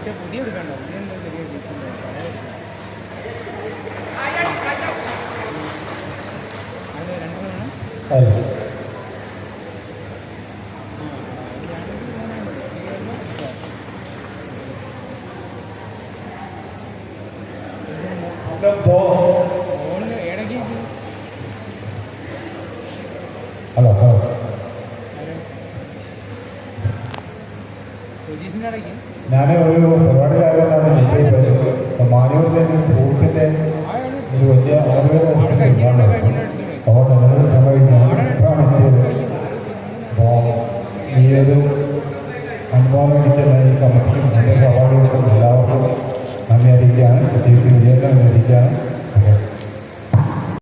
മറ്റേ പുതിയ എടുക്കണ്ട പുതിയ ചെറിയ. അത് രണ്ടെണ്ണം ഫോണിൽ ഇടയ്ക്ക് ഹലോ ഹലോ. ഞാൻ ഒരു ഒരുപാട് കാര്യങ്ങളാണ് വിജയിച്ചത് മാനൂർ തന്നെ സുഹൃത്തിന്റെ ഒരു വലിയ ആയുർവേദ അപ്പോൾ നിങ്ങളുടെ സമയത്താണ് എത്തിയത്. അപ്പോൾ ഈ ഒരു അനുഭവം ലഭിക്കുന്ന ഈ കമ്മിറ്റിക്കും അതിന്റെ അവാർഡ് കൊടുക്കുന്ന എല്ലാവർക്കും നന്ദി അറിയിക്കുകയാണ്. പ്രത്യേകിച്ച് വിജയങ്ങൾ അറിയിക്കുകയാണ്.